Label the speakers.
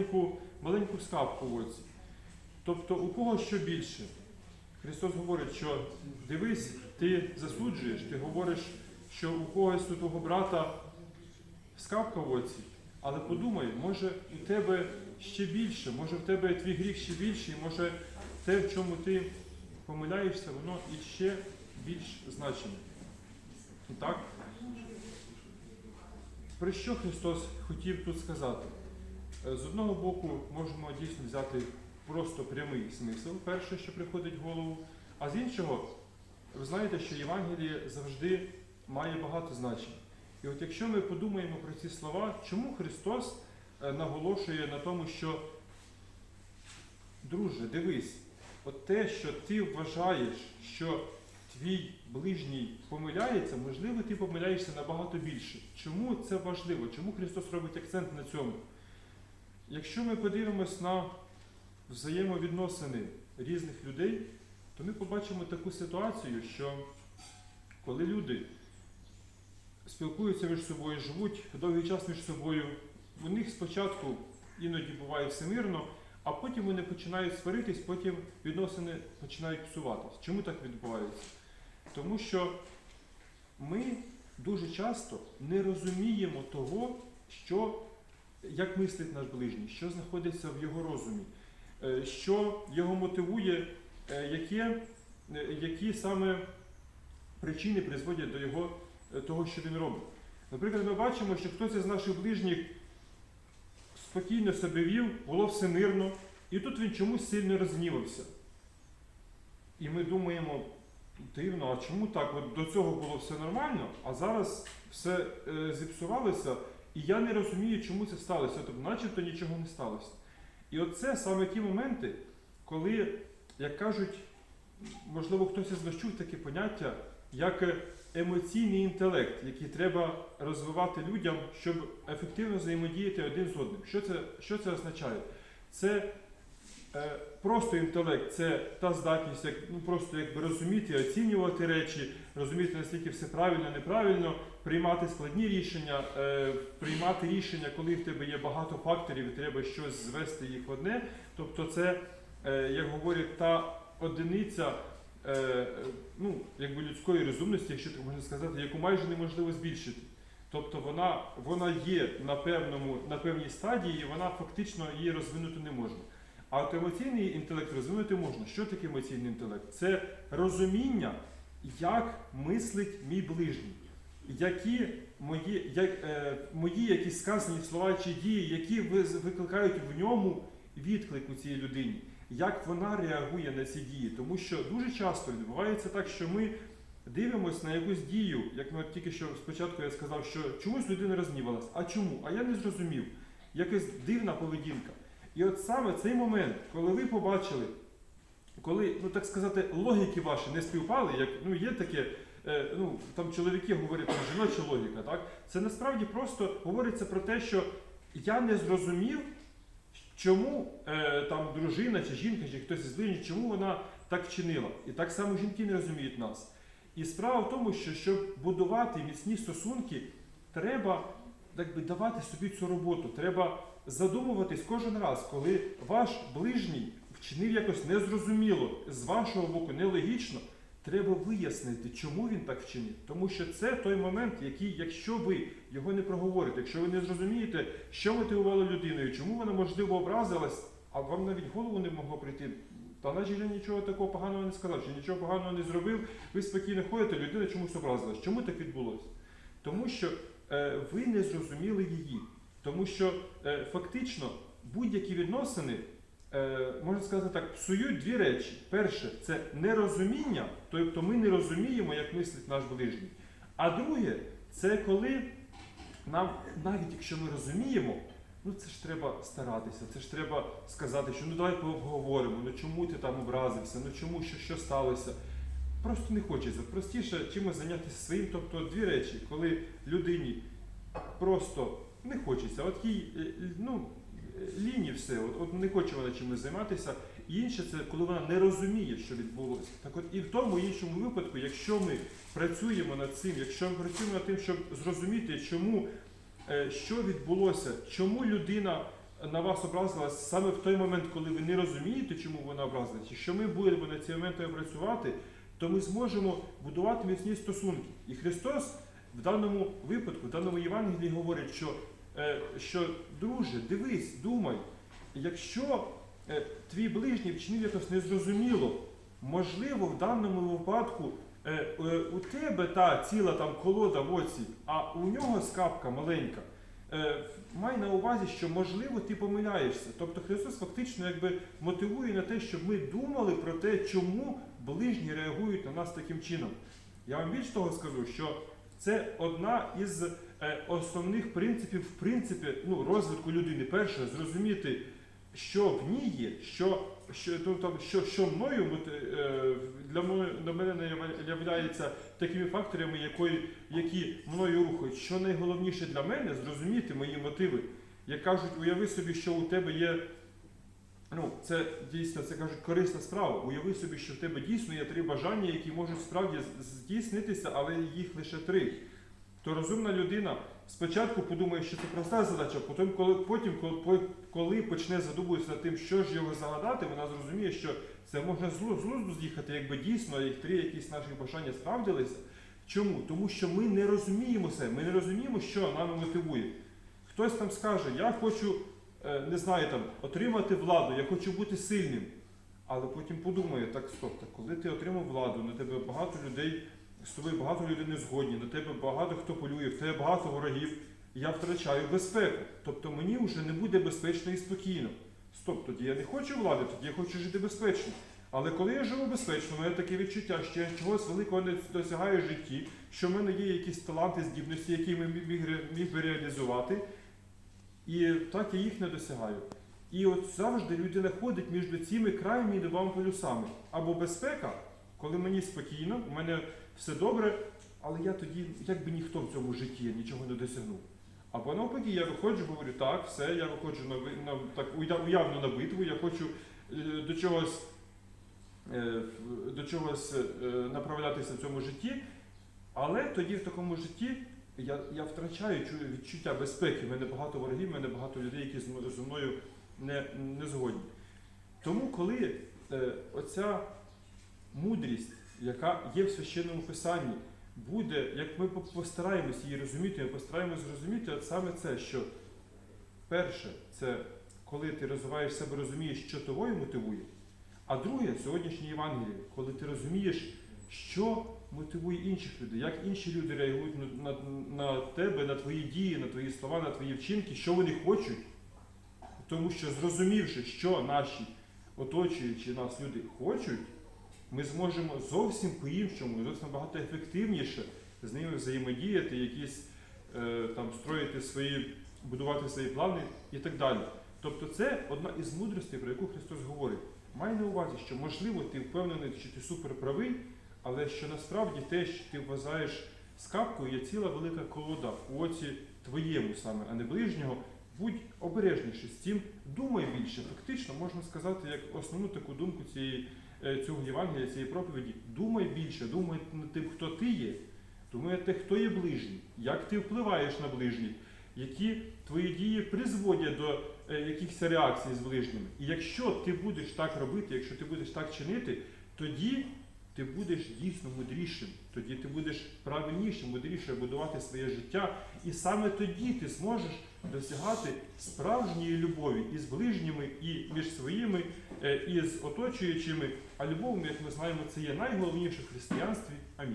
Speaker 1: маленьку, маленьку скапку в оці. Тобто у кого що більше? Христос говорить, що дивись, ти засуджуєш, ти говориш, що у когось у твого брата скапка в оці, але подумай, може у тебе ще більше, може в тебе твій гріх ще більший, може те, в чому ти помиляєшся, воно іще більш значиме. Так, про що Христос хотів тут сказати? Е, З одного боку, можемо дійсно взяти просто прямий смисл, перше, що приходить в голову, а з іншого, ви знаєте, що Євангеліє завжди має багато значень. І от якщо ми подумаємо про ці слова, чому Христос е, наголошує на тому, що, друже, дивись, от те, що ти вважаєш, що твій ближній помиляється, можливо, ти помиляєшся набагато більше. Чому це важливо? Чому Христос робить акцент на цьому? Якщо ми подивимось на взаємовідносини різних людей, то ми побачимо таку ситуацію, що коли люди спілкуються між собою, живуть довгий час між собою, у них спочатку іноді буває все мирно, а потім вони починають сваритись, потім відносини починають псуватись. Чому так відбувається? Тому що ми дуже часто не розуміємо того, що, як мислить наш ближній, що знаходиться в його розумі, е, що його мотивує, е, яке, е, які саме причини призводять до його, того, що він робить. Наприклад, ми бачимо, що хтось із наших ближніх спокійно себе вів, було все мирно, і тут він чомусь сильно розгнівався. І ми думаємо, дивно, а чому так? От до цього було все нормально, а зараз все е, зіпсувалося, і я не розумію, чому це сталося. Тобто, начебто нічого не сталося. І оце саме ті моменти, коли, як кажуть, можливо, хтось із вас чув таке поняття, як емоційний інтелект, який треба розвивати людям, щоб ефективно взаємодіяти один з одним. Що це, що це означає? Це е, просто інтелект, це та здатність, як, ну, просто якби розуміти, оцінювати речі, розуміти, наскільки все правильно, неправильно, приймати складні рішення, е, приймати рішення, коли в тебе є багато факторів і треба щось звести їх в одне. Тобто це, е, як говорять, та одиниця е, ну, якби людської розумності, якщо так можна сказати, яку майже неможливо збільшити. Тобто вона, вона є на, певному, на певній стадії, і вона фактично її розвинути не можна. А от емоційний інтелект розвинути можна. Що таке емоційний інтелект? Це розуміння, як мислить мій ближній, які мої, як, е, мої якісь сказані слова чи дії, які викликають в ньому відклик у цій людині, як вона реагує на ці дії. Тому що дуже часто відбувається так, що ми дивимося на якусь дію, як ми тільки що спочатку я сказав, що чомусь людина рознівалась. А чому? А я не зрозумів. Якась дивна поведінка. І от саме цей момент, коли ви побачили, коли, ну так сказати, логіки ваші не співпали, як ну є таке, ну там чоловіки говорять там жіноча логіка, так? Це насправді просто говориться про те, що я не зрозумів, чому е, там дружина чи жінка, чи хтось із ближніх, чому вона так вчинила. І так само жінки не розуміють нас. І справа в тому, що щоб будувати міцні стосунки, треба так давати собі цю роботу. Треба задумуватись кожен раз, коли ваш ближній вчинив якось незрозуміло, з вашого боку нелогічно, треба вияснити, чому він так вчинив. Тому що це той момент, який, якщо ви його не проговорите, якщо ви не зрозумієте, що мотивувало людиною, чому вона можливо образилась, а вам навіть голову не могло прийти. Та наче я нічого такого поганого не сказав, чи нічого поганого не зробив, ви спокійно ходите, людина чомусь образилась. Чому так відбулося? Тому що е, ви не зрозуміли її. Тому що е, фактично будь-які відносини, можна сказати так, псують дві речі. Перше, це нерозуміння, тобто ми не розуміємо, як мислить наш ближній. А друге, це коли нам, навіть якщо ми розуміємо, ну це ж треба старатися, це ж треба сказати, що ну давай поговоримо, ну чому ти там образився, ну чому що, що сталося. Просто не хочеться. Простіше чимось зайнятися своїм. Тобто дві речі, коли людині просто не хочеться, от їй е, ну, е, ліні все, от, от не хоче вона чимось займатися. Інше це коли вона не розуміє, що відбулося. Так от і в тому іншому випадку, якщо ми працюємо над цим, якщо ми працюємо над тим, щоб зрозуміти, чому, е, що відбулося, чому людина на вас образилась саме в той момент, коли ви не розумієте, чому вона образилась, якщо ми будемо на ці моменти працювати, то ми зможемо будувати міцні стосунки. І Христос в даному випадку, в даному Євангелії говорить, що, що друже, дивись, думай, якщо е, твій ближній вчинив якось незрозуміло, можливо, в даному випадку е, е, у тебе та ціла там колода в оці, а у нього скапка маленька. Е, май на увазі, що можливо ти помиляєшся. Тобто Христос фактично якби мотивує на те, щоб ми думали про те, чому ближні реагують на нас таким чином. Я вам більш того скажу, що це одна із е, основних принципів, в принципі, ну, розвитку людини. Перше, зрозуміти, що в ній є, що, що, там, що, що мною е, для мене, для мене являється такими факторами, якої, які мною рухають. Що найголовніше для мене зрозуміти мої мотиви. Як кажуть, уяви собі, що у тебе є. Ну, це дійсно це кажуть корисна справа. Уяви собі, що в тебе дійсно є три бажання, які можуть справді здійснитися, але їх лише три. То розумна людина спочатку подумає, що це проста задача, потім, коли, потім, коли, коли почне задумуватися над тим, що ж його загадати, вона зрозуміє, що це можна з лу- глузду з'їхати, якби дійсно їх три якісь наші бажання справдилися. Чому? Тому що ми не розуміємо це, ми не розуміємо, що нами мотивує. Хтось там скаже, я хочу, е, не знаю, там, отримати владу, я хочу бути сильним. Але потім подумає, так стоп, так коли ти отримав владу, на тебе багато людей, з тобою багато людей не згодні, на тебе багато хто полює, в тебе багато ворогів, я втрачаю безпеку. Тобто мені вже не буде безпечно і спокійно. Стоп, тоді я не хочу влади, тоді я хочу жити безпечно. Але коли я живу безпечно, у мене таке відчуття, що я чогось великого не досягаю в житті, що в мене є якісь таланти, здібності, які ми міг, би реалізувати, і так я їх не досягаю. І от завжди людина ходить між цими крайніми двома полюсами. Або безпека, коли мені спокійно, у мене все добре, але я тоді, як би ніхто в цьому житті, нічого не досягнув. Або навпаки, я виходжу, говорю, так, все, я виходжу на, на так уявно на битву, я хочу е, до чогось, е, до чогось е, направлятися в цьому житті, але тоді в такому житті я, я втрачаю відчуття безпеки. У мене багато ворогів, у мене багато людей, які зі мною- не, не згодні. Тому, коли оця мудрість, яка є в священному писанні, буде, як ми по- постараємось її розуміти, ми постараємось зрозуміти от саме це, що перше, це коли ти розвиваєш себе, розумієш, що тобою мотивує. А друге, сьогоднішнє Євангеліє, коли ти розумієш, що мотивує інших людей, як інші люди реагують на, на, на тебе, на твої дії, на твої слова, на твої вчинки, що вони хочуть. Тому що зрозумівши, що наші оточуючі нас люди хочуть, ми зможемо зовсім по-іншому, зовсім багато ефективніше з ними взаємодіяти, якісь е, там строїти свої, будувати свої плани і так далі. Тобто це одна із мудростей, про яку Христос говорить. Май на увазі, що можливо ти впевнений, що ти суперправий, але що насправді те, що ти вважаєш скапкою, є ціла велика колода у оці твоєму саме, а не ближнього. Будь обережніше з цим, думай більше. Фактично можна сказати, як основну таку думку цієї, цього Євангелія, цієї проповіді. Думай більше, думай над тим, хто ти є, думай тим, хто є ближній, як ти впливаєш на ближніх, які твої дії призводять до е, якихось реакцій з ближніми. І якщо ти будеш так робити, якщо ти будеш так чинити, тоді ти будеш дійсно мудрішим, тоді ти будеш правильнішим, мудріше будувати своє життя, і саме тоді ти зможеш досягати справжньої любові і з ближніми, і між своїми, е, і з оточуючими. А любов, як ми знаємо, це є найголовніше в християнстві. Амінь.